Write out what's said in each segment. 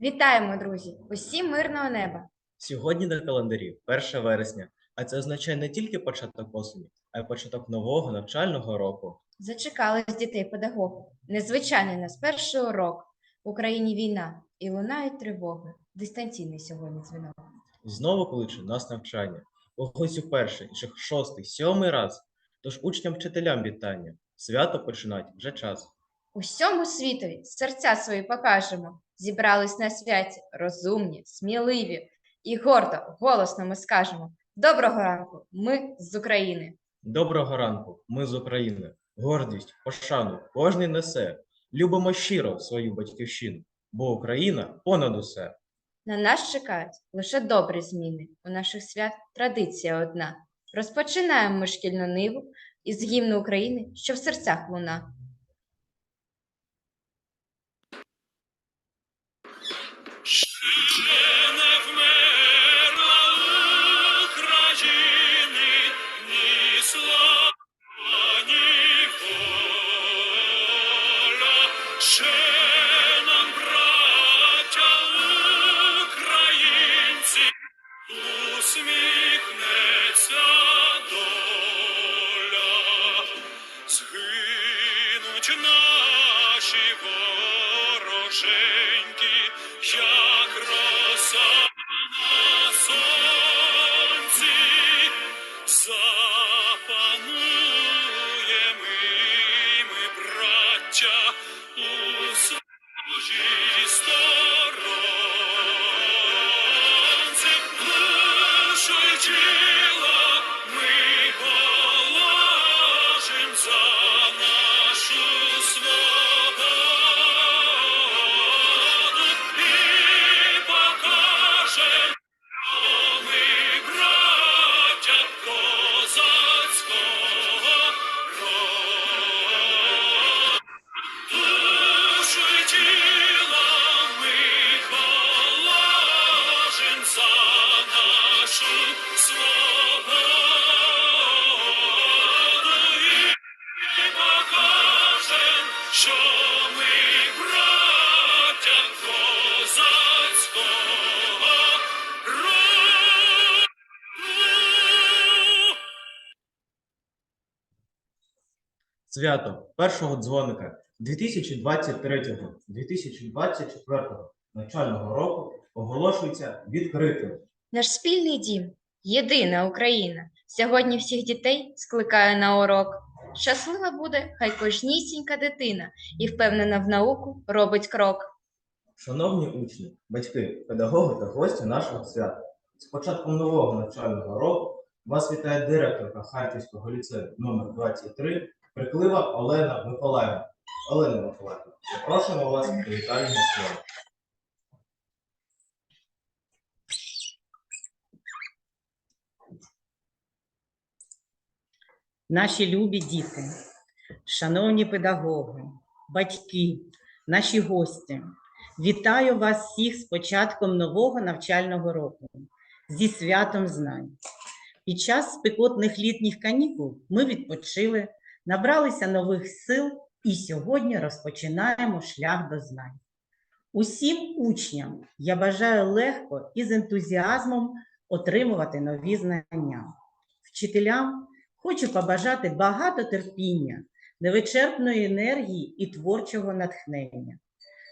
Вітаємо, друзі! Усім мирного неба! Сьогодні на календарі 1 вересня, а це означає не тільки початок осені, а й початок нового навчального року. Зачекались дітей педагоги. Незвичайний нас перший урок. В Україні війна і лунають тривоги. Дистанційний сьогодні дзвінок. Знову кличе нас навчання. Ось уперше, і вже шостий, сьомий раз. Тож учням вчителям вітання. Свято починать вже час. Усьому світові серця свої покажемо. Зібрались на святі розумні, сміливі і гордо, голосно ми скажемо: Доброго ранку! Ми з України! Доброго ранку, ми з України. Гордість, пошану кожний несе. Любимо щиро свою батьківщину, бо Україна понад усе. На нас чекають лише добрі зміни. У наших свят традиція одна. Розпочинаємо шкільну ниву із гімну України, що в серцях луна. Ще своїй Свято першого дзвоника 2023-2024 навчального року оголошується відкритим. Наш спільний дім, єдина Україна, сьогодні всіх дітей скликає на урок. Щаслива буде, хай кожнісінька дитина і впевнена в науку робить крок. Шановні учні, батьки, педагоги та гості нашого свята, з початком нового навчального року вас вітає директорка Харківського ліцею номер 23 Приклива Олена Миколаївна. Олена Миколаївна, запрошуємо вас до вітального слова. Наші любі діти, шановні педагоги, батьки, наші гості, вітаю вас всіх з початком нового навчального року, зі святом знань. Під час спекотних літніх канікул ми відпочили, набралися нових сил і сьогодні розпочинаємо шлях до знань. Усім учням я бажаю легко і з ентузіазмом отримувати нові знання. Вчителям Хочу побажати багато терпіння, невичерпної енергії і творчого натхнення.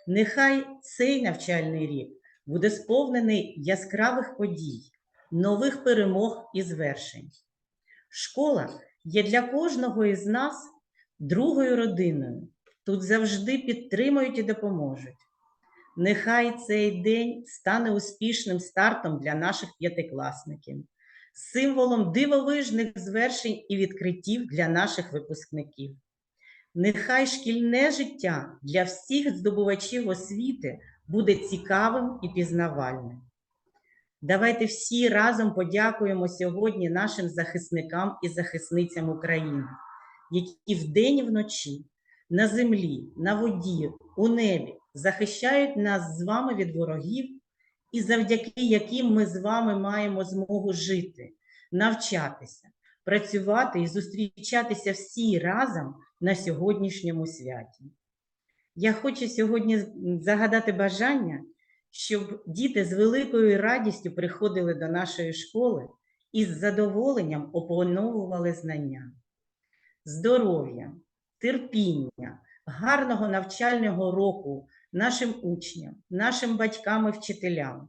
Нехай цей навчальний рік буде сповнений яскравих подій, нових перемог і звершень. Школа є для кожного із нас другою родиною. Тут завжди підтримують і допоможуть. Нехай цей день стане успішним стартом для наших п'ятикласників символом дивовижних звершень і відкриттів для наших випускників. Нехай шкільне життя для всіх здобувачів освіти буде цікавим і пізнавальним. Давайте всі разом подякуємо сьогодні нашим захисникам і захисницям України, які вдень і вночі на землі, на воді, у небі захищають нас з вами від ворогів, і завдяки яким ми з вами маємо змогу жити, навчатися, працювати і зустрічатися всі разом на сьогоднішньому святі. Я хочу сьогодні загадати бажання, щоб діти з великою радістю приходили до нашої школи і з задоволенням опановували знання. Здоров'я, терпіння, гарного навчального року нашим учням, нашим батькам і вчителям,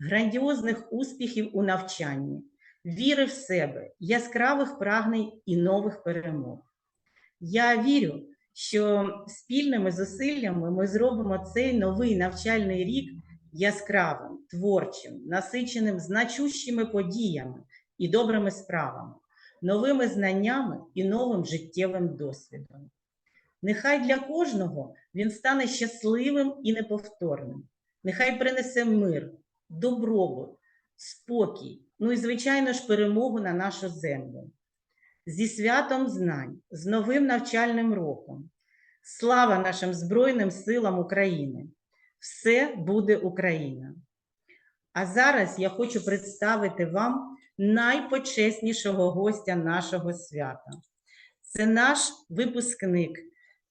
грандіозних успіхів у навчанні, віри в себе, яскравих прагнень і нових перемог. Я вірю, що спільними зусиллями ми зробимо цей новий навчальний рік яскравим, творчим, насиченим значущими подіями і добрими справами, новими знаннями і новим життєвим досвідом. Нехай для кожного він стане щасливим і неповторним. Нехай принесе мир, добробут, спокій, ну і, звичайно ж, перемогу на нашу землю. Зі святом знань, з новим навчальним роком. Слава нашим Збройним силам України! Все буде Україна! А зараз я хочу представити вам найпочеснішого гостя нашого свята. Це наш випускник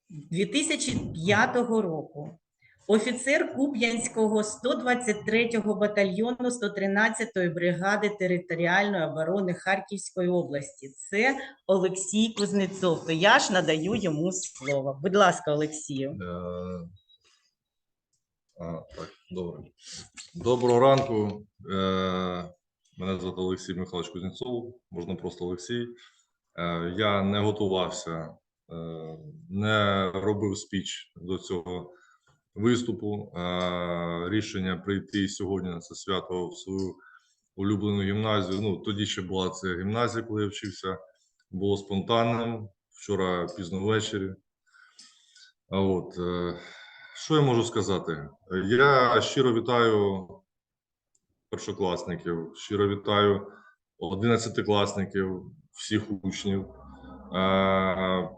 2005 року, офіцер Куп'янського 123-го батальйону 113-ї бригади територіальної оборони Харківської області. Це Олексій Кузнецов. То я ж надаю йому слово. Будь ласка, Олексію. А, так, добре. Доброго ранку. Е, Мене звати Олексій Михайлович Кузнєцов, можна просто Олексій. Е, Я не готувався, е, не робив спіч до цього виступу. Е, Рішення прийти сьогодні на це свято в свою улюблену гімназію. Ну, тоді ще була це гімназія, коли я вчився. Було спонтанним. Вчора пізно ввечері. А от, е, що я можу сказати? Я щиро вітаю першокласників, щиро вітаю одинадцятикласників, всіх учнів, е,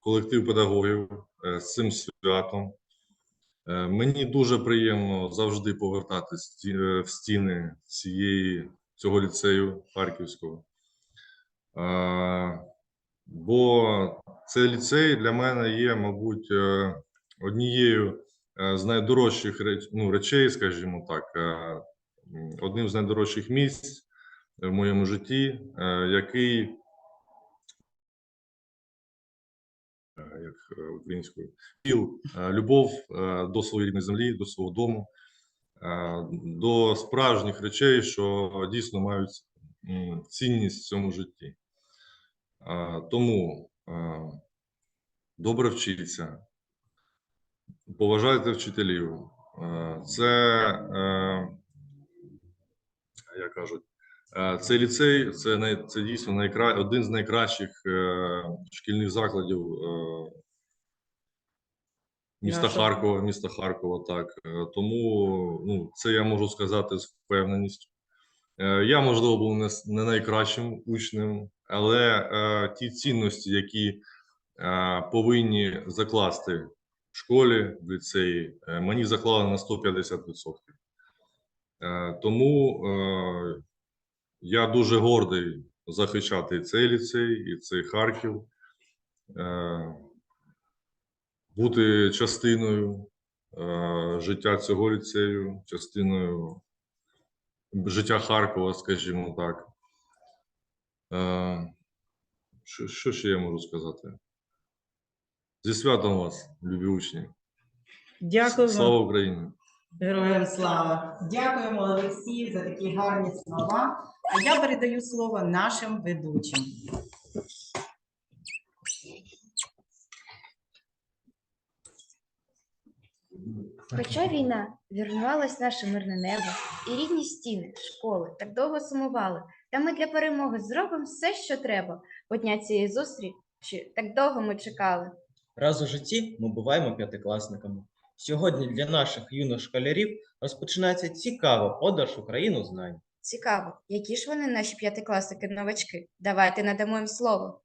колектив педагогів е, з цим святом. Е, Мені дуже приємно завжди повертатись в стіни цієї, цього ліцею Харківського. Бо цей ліцей для мене є, мабуть, однією е, з найдорожчих ну, речей, скажімо так, е, одним з найдорожчих місць в моєму житті, е, який, е, як е, українською, піл, е, любов е, до своєї рідної землі, до свого дому, е, до справжніх речей, що дійсно мають цінність в цьому житті. Тому добре вчіться, поважайте вчителів. Це, е, як кажуть, е, цей ліцей це, най, це дійсно найкра... один з найкращих е, шкільних закладів е, міста Харкова, міста Харкова. Так. Е, Тому ну, це я можу сказати з впевненістю. Е, Я, можливо, був не, найкращим учнем, але е, ті цінності, які е, повинні закласти школі, в ліцеї, е, мені заклали на 150%. Е, тому е, я дуже гордий захищати цей ліцей, і цей Харків, бути частиною життя цього ліцею, частиною життя Харкова, скажімо так. Що, що ще я можу сказати? Зі святом вас, любі учні. Дякую. Слава Україні! Героям слава! Дякуємо, Олексію, за такі гарні слова. А я передаю слово нашим ведучим. Хоча війна вірнувалась наше мирне небо і рідні стіни, школи так довго сумували, та ми для перемоги зробимо все, що треба, бо дня цієї зустрічі так довго ми чекали. Раз у житті ми буваємо п'ятикласниками. Сьогодні для наших юних школярів розпочинається цікава подорож Україну знань. Цікаво, які ж вони наші п'ятикласники-новачки? Давайте надамо їм слово.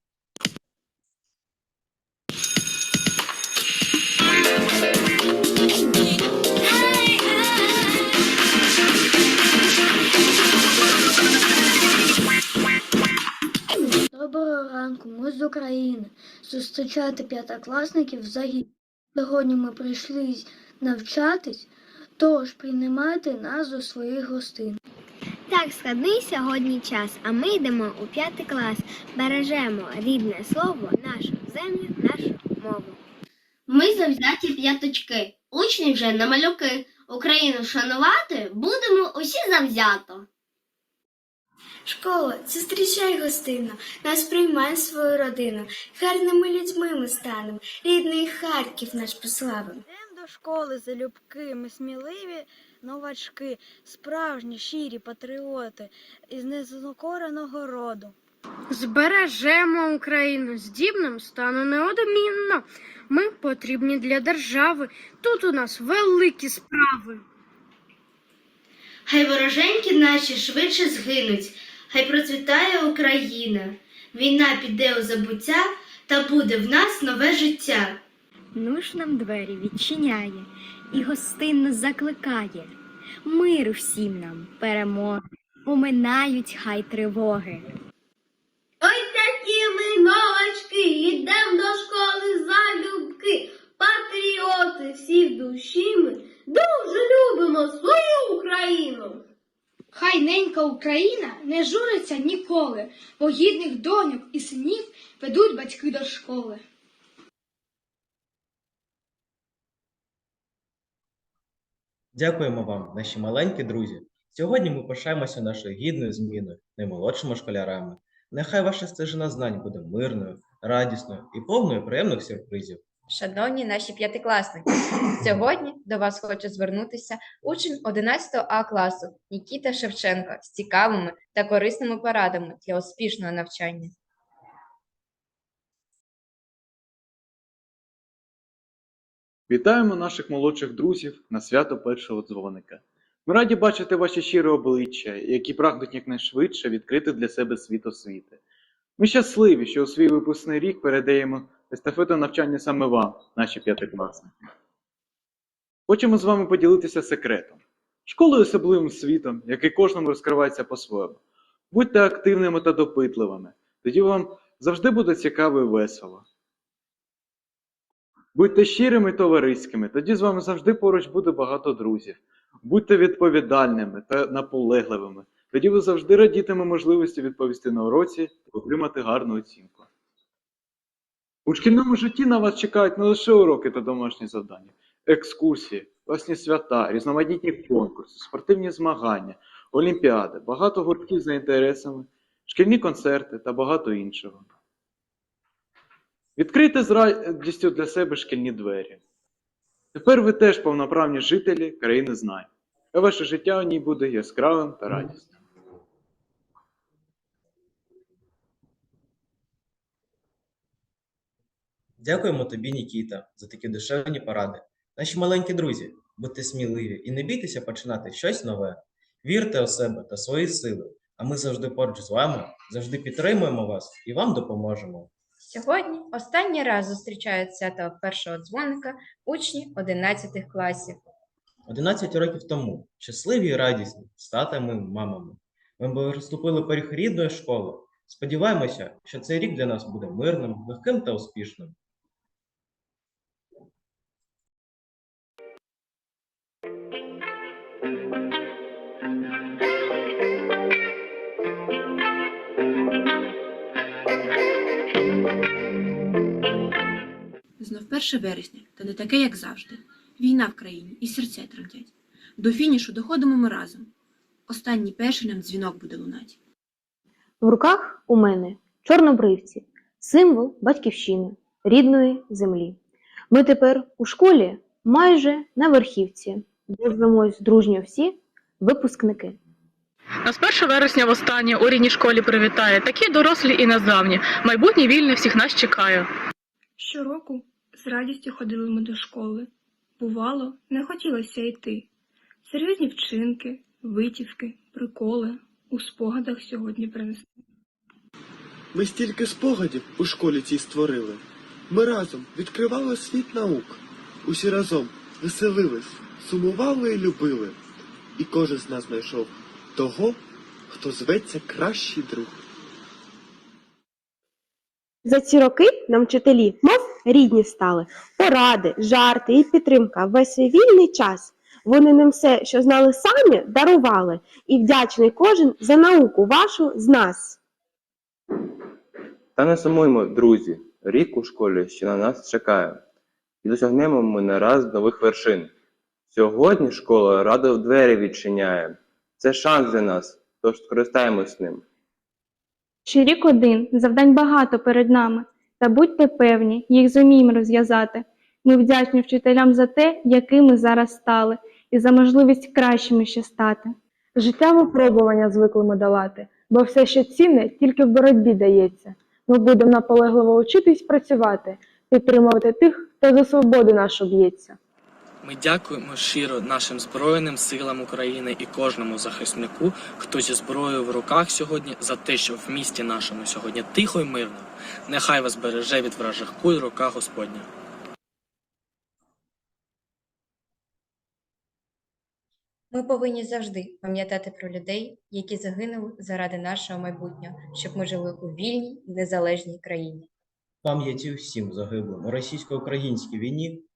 України, зустрічати п'ятикласників загін. Сьогодні ми прийшли навчатись, тож приймайте нас до своїх гостин. Так, складний сьогодні час, а ми йдемо у п'ятий клас. Бережемо рідне слово, нашу землю, нашу мову. Ми завзяті п'яточки, учні вже на малюки. Україну шанувати будемо усі завзято. Школа, зустрічай гостину, нас приймай свою родину. Гарними людьми ми станемо, рідний Харків наш прославим. Йдемо до школи залюбки, ми сміливі новачки, справжні щирі патріоти із незакореного роду. Збережемо Україну, здібним стану неодмінно. Ми потрібні для держави. Тут у нас великі справи. Хай вороженьки наші швидше згинуть, хай процвітає Україна. Війна піде у забуття, та буде в нас нове життя. Нуж нам двері відчиняє і гостинно закликає. Миру всім нам перемоги, поминають хай тривоги. Ой такі ми новачки, йдем до школи залюбки. Патріоти всі в душі ми дуже любимо свою Україну. Хай ненька Україна не журиться ніколи, бо гідних доньок і синів ведуть батьки до школи. Дякуємо вам, наші маленькі друзі. Сьогодні ми пишаємося нашою гідною зміною, наймолодшими школярами. Нехай ваша стежина знань буде мирною, радісною і повною приємних сюрпризів. Шановні наші п'ятикласники, сьогодні до вас хоче звернутися учень 11 А класу Нікіта Шевченко з цікавими та корисними порадами для успішного навчання. Вітаємо наших молодших друзів на свято першого дзвоника. Ми раді бачити ваші щирі обличчя, які прагнуть якнайшвидше відкрити для себе світ освіти. Ми щасливі, що у свій випускний рік передаємо естафету навчання саме вам, наші п'ятикласники. Хочемо з вами поділитися секретом. Школою особливим світом, який кожному розкривається по-своєму. Будьте активними та допитливими, тоді вам завжди буде цікаво і весело. Будьте щирими і товариськими, тоді з вами завжди поруч буде багато друзів. Будьте відповідальними та наполегливими, тоді ви завжди радітиме можливості відповісти на уроці та отримати гарну оцінку. У шкільному житті на вас чекають не лише уроки та домашні завдання, екскурсії, власні свята, різноманітні конкурси, спортивні змагання, олімпіади, багато гуртків за інтересами, шкільні концерти та багато іншого. Відкрийте з радістю для себе шкільні двері. Тепер ви теж повноправні жителі країни знань, а ваше життя у ній буде яскравим та радісним. Дякуємо тобі, Нікіта, за такі душевні поради. Наші маленькі друзі, будьте сміливі і не бійтеся починати щось нове. Вірте у себе та свої сили, а ми завжди поруч з вами, завжди підтримуємо вас і вам допоможемо. Сьогодні останній раз зустрічають свято першого дзвоника учні 11 класів. 11 років тому, щасливі і радісні, з татами, мамами. Ми переступили поріг рідної школи. Сподіваємося, що цей рік для нас буде мирним, легким та успішним. 1 вересня, та не таке, як завжди. Війна в країні і серця тремтять. До фінішу доходимо ми разом. Останній перший нам дзвінок буде лунать. В руках у мене чорнобривці, символ батьківщини, рідної землі. Ми тепер у школі майже на верхівці, де дружньо всі випускники. Нас 1 вересня востаннє у рідній школі привітає. Такі дорослі і назавні. Майбутнє вільне всіх нас чекає. Щороку з радістю ходили ми до школи. Бувало, не хотілося йти. Серйозні вчинки, витівки, приколи у спогадах сьогодні принесли. Ми стільки спогадів у школі цій створили. Ми разом відкривали світ наук. Усі разом веселились, сумували і любили. І кожен з нас знайшов того, хто зветься кращий друг. За ці роки нам вчителі, мов рідні стали, поради, жарти і підтримка весь свій вільний час. Вони нам все, що знали самі, дарували, і вдячний кожен за науку вашу з нас. Та не сумуймо, друзі, рік у школі ще на нас чекає, і досягнемо ми не раз нових вершин. Сьогодні школа радо в двері відчиняє. Це шанс для нас, тож скористаємось ним. Ще рік один, завдань багато перед нами, та будьте певні, їх зуміємо розв'язати. Ми вдячні вчителям за те, якими зараз стали, і за можливість кращими ще стати. Життя випробування звикли ми долати, бо все, що цінне, тільки в боротьбі дається. Ми будемо наполегливо учитись працювати, підтримувати тих, хто за свободу нашу б'ється. Ми дякуємо щиро нашим Збройним силам України і кожному захиснику, хто зі зброєю в руках сьогодні, за те, що в місті нашому сьогодні тихо й мирно. Нехай вас береже від вражих куль рука Господня. Ми повинні завжди пам'ятати про людей, які загинули заради нашого майбутнього, щоб ми жили у вільній, незалежній країні. Пам'яті всім загиблим у російсько-українській війні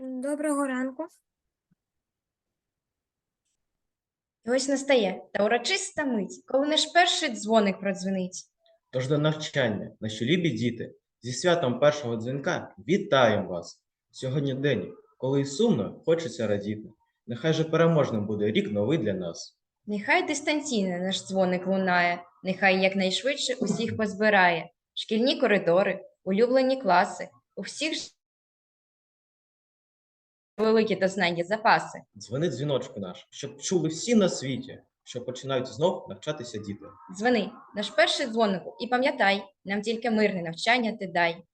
Доброго ранку. І ось настає та урочиста мить, коли наш перший дзвоник продзвенить. Тож до навчання, наші любі діти, зі святом першого дзвінка вітаємо вас! Сьогодні день, коли і сумно хочеться радіти. Нехай же переможним буде рік новий для нас. Нехай дистанційно наш дзвоник лунає, нехай якнайшвидше усіх позбирає. Шкільні коридори, улюблені класи, у всіх ж великі та знання запаси. Дзвони дзвіночку наш, щоб чули всі на світі, що починають знов навчатися діти. Дзвони, наш перший дзвонику, і пам'ятай, нам тільки мирне навчання ти дай.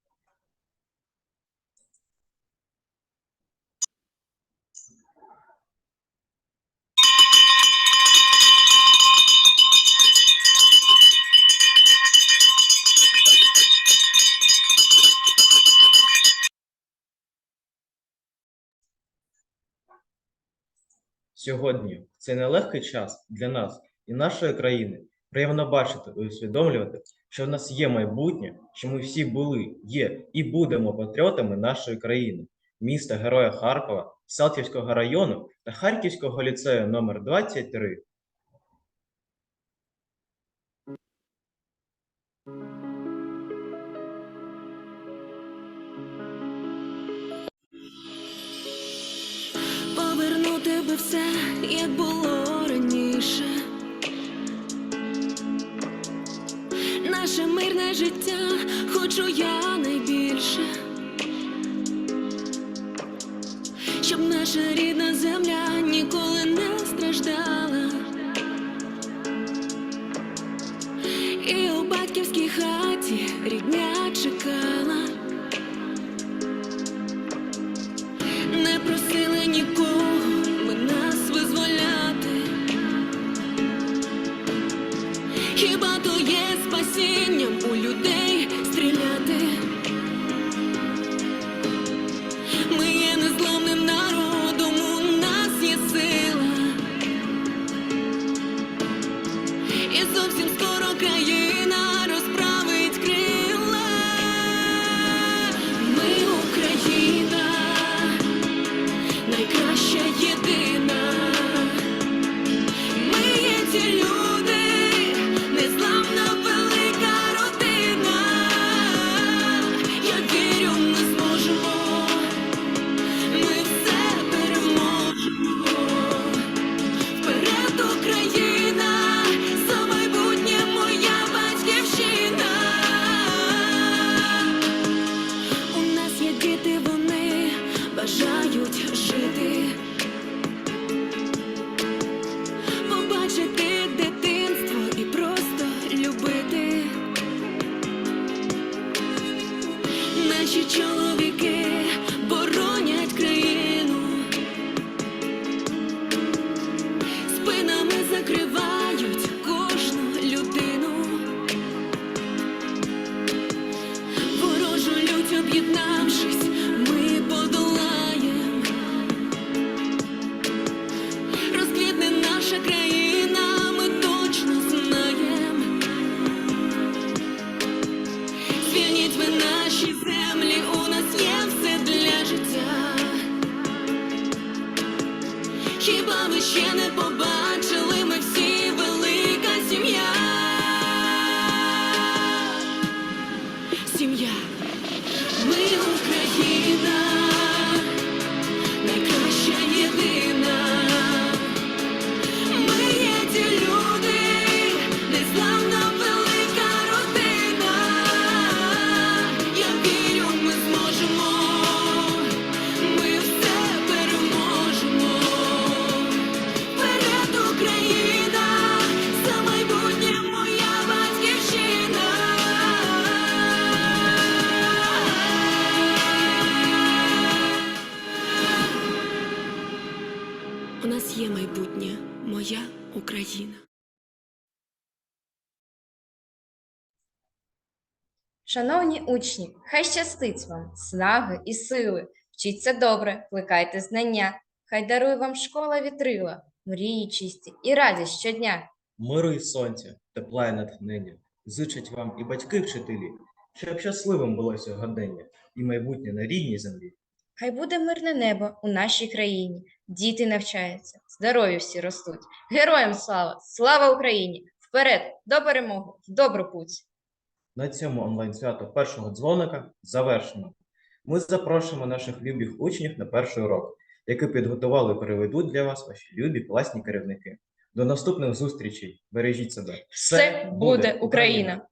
Сьогодні в цей нелегкий час для нас і нашої країни приємно бачити і усвідомлювати, що в нас є майбутнє, що ми всі були, є і будемо патріотами нашої країни, міста Героя Харкова, Салтівського району та Харківського ліцею номер 23. Повернути все, як було раніше. Наше мирне життя хочу я найбільше. Щоб наша Хіба то є спасінням у людей стріляти? Ми є незламним народом, у нас є сила. І зовсім скоро країна Шановні учні, хай щастить вам снаги і сили. Вчіться добре, плекайте знання. Хай дарує вам школа вітрила, мрії чисті і радість щодня. Миру і сонця, тепла і натхнення. Зичать вам і батьки вчителі, щоб щасливим було сьогодення і майбутнє на рідній землі. Хай буде мирне небо у нашій країні. Діти навчаються, здорові всі ростуть. Героям слава! Слава Україні! Вперед до перемоги, в добру путь! На цьому онлайн-свято першого дзвоника завершено. Ми запрошуємо наших любих учнів на перший урок, який підготували і переведуть для вас ваші любі класні керівники. До наступних зустрічей. Бережіть себе. Все буде Україна!